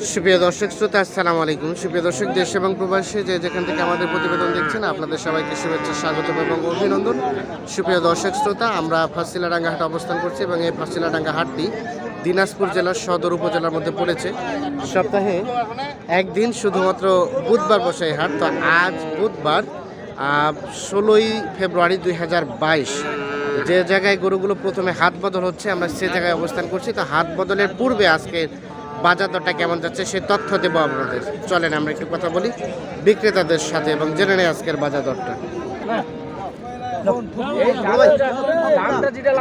সুপ্রিয় দর্শক শ্রোতা, আসসালামু আলাইকুম। সুপ্রিয় দর্শক, দেশ এবং প্রবাসী যে যেখান থেকে আমাদের প্রতিবেদন দেখছেন, আপনাদের সবাইকে শুভেচ্ছা স্বাগত এবং অভিনন্দন। সুপ্রিয় দর্শক শ্রোতা, আমরা ফাঁসিলাডাঙ্গা হাটে অবস্থান করছি এবং এই ফাঁসিলাডাঙ্গা হাটটি দিনাজপুর জেলার সদর উপজেলার মধ্যে পড়েছে। সপ্তাহে একদিন শুধুমাত্র বুধবার বসে এই হাট, তো আজ বুধবার ষোলোই ফেব্রুয়ারি দুই হাজার বাইশ। যে জায়গায় গরুগুলো প্রথমে হাত বদল হচ্ছে, আমরা সে জায়গায় অবস্থান করছি। তো হাত বদলের পূর্বে আজকে বাজার দরটা কেমন যাচ্ছে সে তথ্য দেবো আপনাদের। চলেন আমরা একটু কথা বলি বিক্রেতাদের সাথে এবং জেনে নেই আজকের বাজার দরটা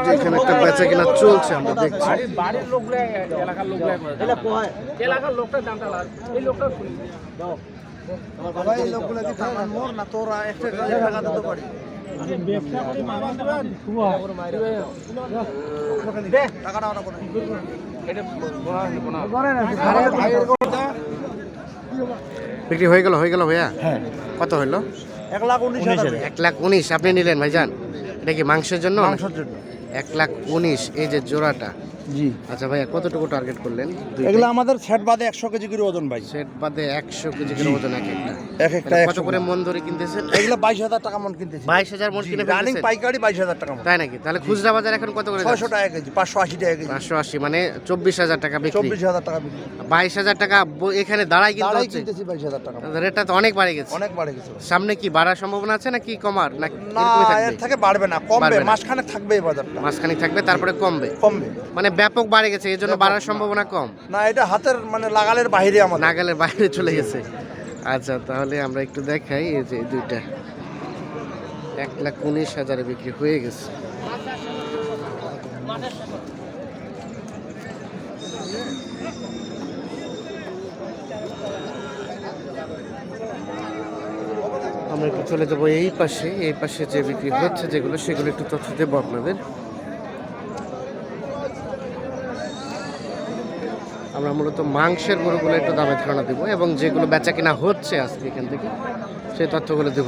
যেখানে একটা বেচা চলছে, আমরা দেখছি। বাড়ির লোকগুলো লোকটা দামটা লাগ এই লোকটা শুনি বিক্রি হয়ে গেল হয়ে গেল ভাইয়া? কত হইল? এক লাখ উনিশ এক লাখ উনিশ আপনি নিলেন ভাইজান? এটা কি মাংসের জন্য? মাংসের জন্য। এক লাখ উনিশ এই যে জোড়াটা। জি। আচ্ছা ভাইয়া কতটুকু টার্গেট করলেন? এগুলো আমাদের সেট বাদে একশো কেজি করে ওজন ভাই। সেট বাদে একশো কেজি করে ওজন এক একটা। এক একটা কত করে মন ধরে কিনতেছেন? এগুলো বাইশ হাজার টাকা মন কিনতেছি। বাইশ হাজার মন কিনে রানিং পাইকারি বাইশ হাজার টাকা তাই নাকি? তাহলে খুচরা বাজার এখন কত করে ছয়শো টাকা কেজি পাঁচশো আশি টাকা কেজি। পাঁচশো আশি মানে চব্বিশ হাজার টাকা বিক্রি। চব্বিশ হাজার টাকা বিক্রি। বাইশ হাজার টাকা এখানে দাঁড়াই কিনতে হচ্ছে? বাইশ হাজার টাকা রেটটা তো অনেক বাড়ে গেছে। অনেক বাড়ে গেছে। সামনে কি বাড়ার সম্ভাবনা আছে নাকি কমার? না এর থেকে বাড়বে না কমবে বাড়বে না। মাসখানেক থাকবে এই বাজারটা। থাকবে তারপরে কমবে। কমবে। মানে ব্যাপক বাড়ে গেছে এই জন্য বাড়ার সম্ভাবনা কম। না এটা হাতের মানে লাগালের বাইরে আমাদের। নাগালের বাইরে চলে গেছে। আচ্ছা তাহলে আমরা একটু দেখাই এই যে দুইটা। এক লাখ উনিশ হাজারে বিক্রি হয়ে গেছে। আমরা একটু চলে যাব এই পাশে এই পাশে যে বিক্রি হচ্ছে যেগুলো সেগুলো একটু তথ্য দেবো আপনাদের। আমরা মূলত মাংসের গরুগুলো একটু দামে ধারণা দেবো এবং যেগুলো বেচা কিনা হচ্ছে আজকে এখান থেকে সেই তথ্যগুলো দেব।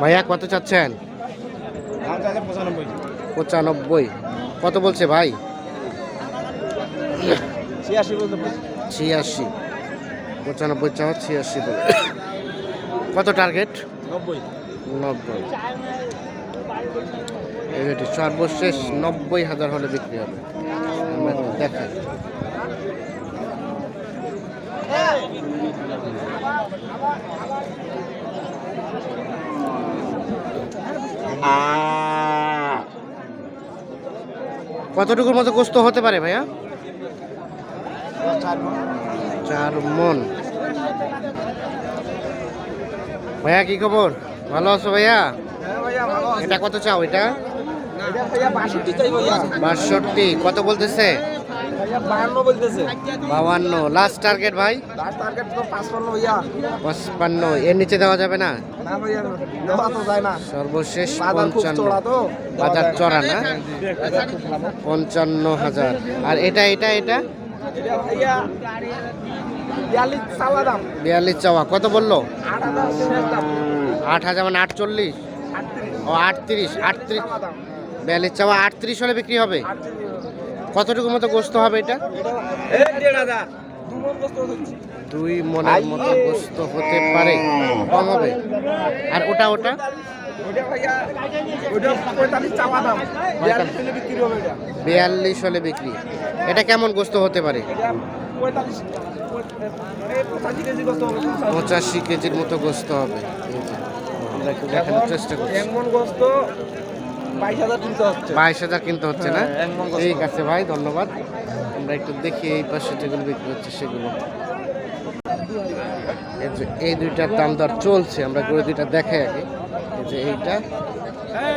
ভাইয়া কত চাচ্ছেন? পঁচানব্বই। কত বলছে ভাই? ছিয়াশি পঁচানব্বই চাওয়া ছিয়াশি বলে। কত টার্গেট? নব্বই। নব্বই। সর্বশেষ নব্বই হাজার হলে বিক্রি হবে। দেখাই কতটুকুর মতো গোস্ত হতে পারে ভাইয়া? চার মন। ভাইয়া কি খবর? ভালো আছো ভাইয়া? এটা কত চাও এটা? বাষট্টি কত বলতেছে? বাউান্ন লাস্ট টার্গেট ভাই? পঁচপান্ন এর নিচে দেওয়া যাবে না? সর্বশেষ পঞ্চান্ন। বাজার চড়া না? পঞ্চান্ন হাজার। আর এটা এটা এটা? বিয়াল্লিশ চাওয়া কত বলল? আট হাজার মানে আটচল্লিশ? ও আটত্রিশ আটত্রিশ। বিয়াল্লিশ চাওয়া আটত্রিশ হলে বিক্রি হবে? কতটুকু মতো গোস্ত হবে এটা? দুই মনের মতো গোস্ত হতে পারে কম হবে। আর ওটা ওটা? বিয়াল্লিশ হলে বিক্রি এটা। কেমন গোস্ত হতে পারে? পঁচাশি কেজির মতো গোস্ত হবে। দেখানোর চেষ্টা করছি। বাইশ হাজার কিনতে হচ্ছে। না? হ্যাঁ। ঠিক আছে ভাই ধন্যবাদ। আমরা একটু দেখি এই পাশে যেগুলো বিক্রি হচ্ছে সেগুলো। এই যে এই দুইটার দাম দর চলছে আমরা করে দুইটা দেখাই আগে। এই যে এইটা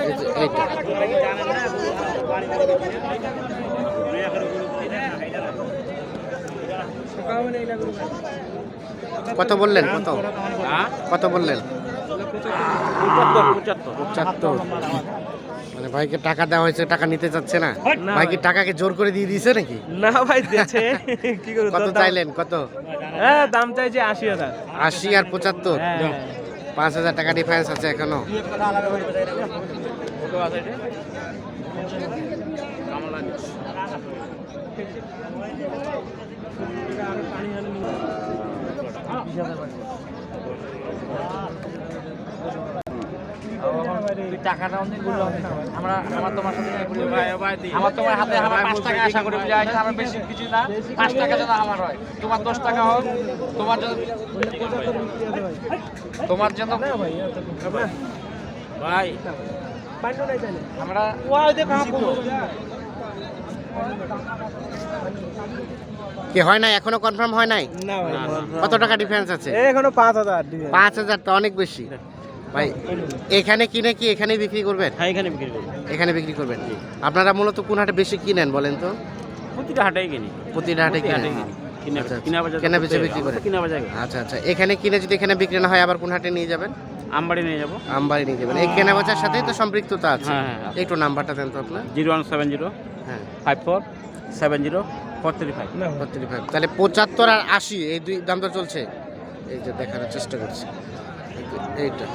এই যে এইটা। কত বললেন? কত? কত বললেন? পঁচাত্তর। পঁচাত্তর। মানে ভাইকে টাকা দেওয়া হয়েছে টাকা নিতে চাচ্ছে না। ভাই কি টাকাকে জোর করে দিয়ে দিয়েছে নাকি? না ভাই দিয়েছে। কি করে কত চাইলেন? কত? হ্যাঁ দাম চাইছে আশি হাজার। আশি আর পঁচাত্তর। পাঁচ হাজার টাকা ডিফারেন্স আছে এখনও। টাকাটা অনেকগুলো আমরা আমার তোমার সাথে আমার তোমার হাতে আমার পাঁচ টাকা আশা করে বুঝে আছে আমার বেশি কিছু না। পাঁচ টাকা যেন আমার হয়। তোমার দশ টাকা হোক তোমার জন্য তোমার জন্য ভাই। আমরা কি হয় নাই? এখনও কনফার্ম হয় নাই? কত টাকা ডিফারেন্স আছে? এখনও পাঁচ হাজার পাঁচ হাজার তো অনেক বেশি। ভাই এখানে কিনে কি এখানেই বিক্রি করবেন? হ্যাঁ এখানে বিক্রি করবেন এখানে বিক্রি করবেন। আপনারা মূলত কোন হাটে বেশি কিনেন বলেন তো? প্রতিটা হাটেই কিনি। প্রতিটা হাটে কিনেন। কিনি। কিনা আচ্ছা, আচ্ছা। কিনা বাজার কেনা বেচা বিক্রি করেন? কিনা বাজার আচ্ছা আচ্ছা। এখানে কিনে যদি এখানে বিক্রি না হয় আবার কোন হাটে নিয়ে যাবেন? আমবাড়ি নিয়ে যাব। আমবাড়ি নিয়ে যাবেন। এই কেনা বেচার সাথেই তো সম্পৃক্ততা আছে। হ্যাঁ, হ্যাঁ, আছে। একটু নাম্বারটা দেন তো আপনার। জিরো ওয়ান সেভেন জিরো হ্যাঁ। Five four seven zero four three five. বত্রিশ ভাই তাহলে পঁচাত্তর আর আশি এই দুই দাম তো চলছে? এই যে দেখানোর চেষ্টা করছি। এইটা।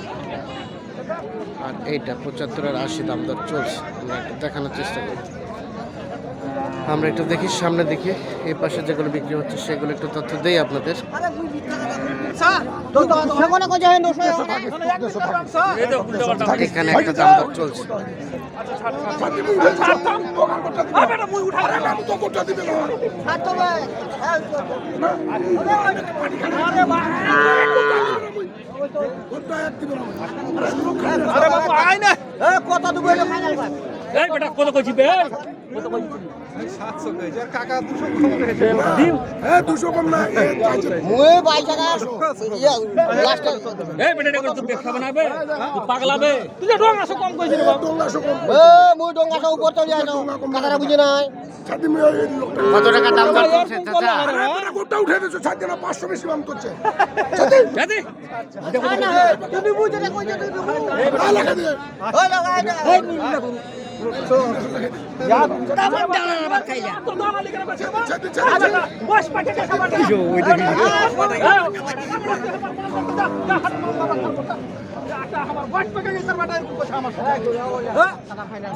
আর এইটা পঁচাত্তর আর আশি দাম দর চলছে। আমরা একটু দেখানোর চেষ্টা করি। আমরা একটু দেখি সামনে দেখি। এই পাশে যেগুলো বিক্রি হচ্ছে সেগুলো একটু তথ্য দেই আপনাদের। এখানে একটা দাম দর চলছে। কত দেবো এই বেটা কত কইছি বে এই বেটা এটা তো দেখা বানাবে তুই পাগলাবে তুই যে ডং আসো কম কইছিস বাবু কত টাকা দাম দর চলছে চাচা দাদি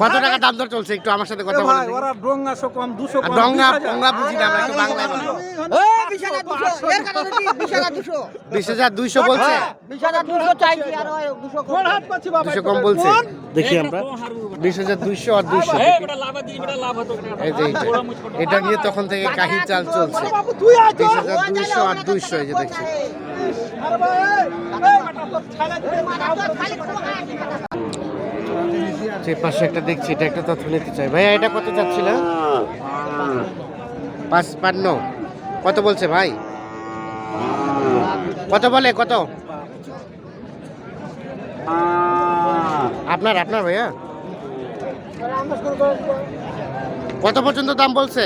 কত টাকা দাম দর চলছে? একটু আমার সাথে কথা বলেন ওরা ডোঙ্গা সো কম দুশো আর ডঙ্গা ডঙ্গা বুঝি না আমরা একটু বাংলায় বলি। বিশ হাজার দুইশো বলছে? দুশো কম? বলছে। দেখি আমরা। বিশ হাজার দুইশো আর দুইশো। এই বেটা লাভ দিই বেটা লাভ হতো এই যে এটা নিয়ে তখন থেকে কাহি চাল চলছে। বিশ হাজার দুইশো আর দুইশো এই যে দেখছি। একটা দেখছি, এটা একটা তথ্য নিতে চাই। ভাইয়া, এটা কত পাঁচ কত বলছে ভাই? কত বলে, কত? আপনার আপনার ভাইয়া? কত পর্যন্ত দাম বলছে?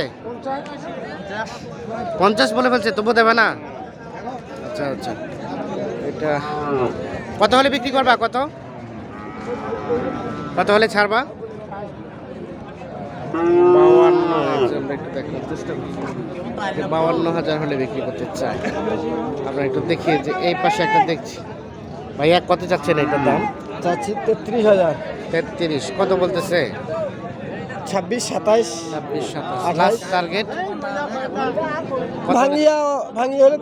পঞ্চাশ বলে ফেলছে তবু দেবে না? আচ্ছা আচ্ছা। এটা কত হলে বিক্রি করবা? কত? কত হলে ছাড়বা? বাউান্ন আমরা একটু দেখার চেষ্টা করছি। বাউান্ন হাজার হলে বিক্রি করতে চাই। আমরা একটু দেখি যে এই পাশে একটা দেখছি। ভাইয়া কত যাচ্ছেন এটার দাম? চাচ্ছি তেত্রিশ হাজার। তেত্রিশ কত বলতেছে? ছাব্বিশ সাতাইশ ছাব্বিশ সাতাশ লাস্ট টার্গেট ভাঙিয়া ভাঙিয়া হলে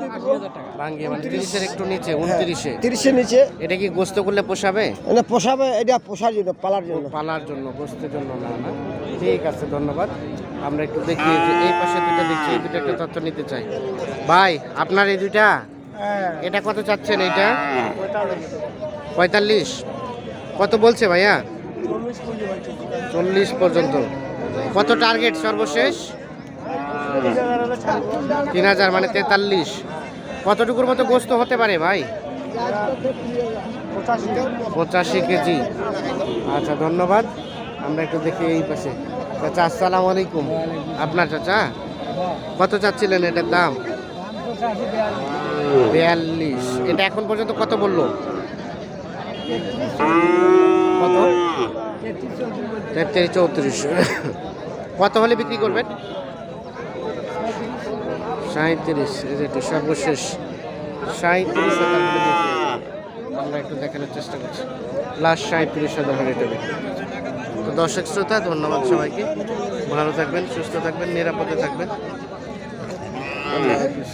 দিয়ে ভাঙ্গিয়ে মানে তিরিশের একটু নিচে উনত্রিশে। তিরিশের নিচে। এটা কি গোস্ত করলে পোষাবে? মানে পোষাবে এটা পোষার জন্য পালার জন্য। পালার জন্য গোস্তের জন্য না না? ঠিক আছে ধন্যবাদ। আমরা একটু দেখি যে এই পাশে দুটো দেখছি এই দুটো একটা তথ্য নিতে চাই। ভাই আপনার এই দুইটা? এটা কত চাচ্ছেন এইটা? পঁয়তাল্লিশ। কত বলছে ভাইয়া? চল্লিশ পর্যন্ত। কত টার্গেট সর্বশেষ? তিন হাজার মানে তেতাল্লিশ। কতটুকুর মতো গোস্ত হতে পারে ভাই? পঁচাশি কেজি। আচ্ছা ধন্যবাদ। আমরা একটু দেখি এই পাশে। চাচা, আসসালামু আলাইকুম। আপনার চাচা? কত চাচ্ছিলেন এটার দাম? বিয়াল্লিশ। এটা এখন পর্যন্ত কত বলল? কত? তেত্রিশ, চৌত্রিশ। কত হলে বিক্রি করবেন? সাঁত্রিশ এই সর্বশেষ সাঁত্রিশ আমরা একটু দেখানোর চেষ্টা করছি। লাস্ট সাঁত্রিশ হাজার এটা তো দর্শক শ্রোতা, ধন্যবাদ সবাইকে। ভালো থাকবেন, সুস্থ থাকবেন, নিরাপদে থাকবেন। আল্লাহ হাফিজ।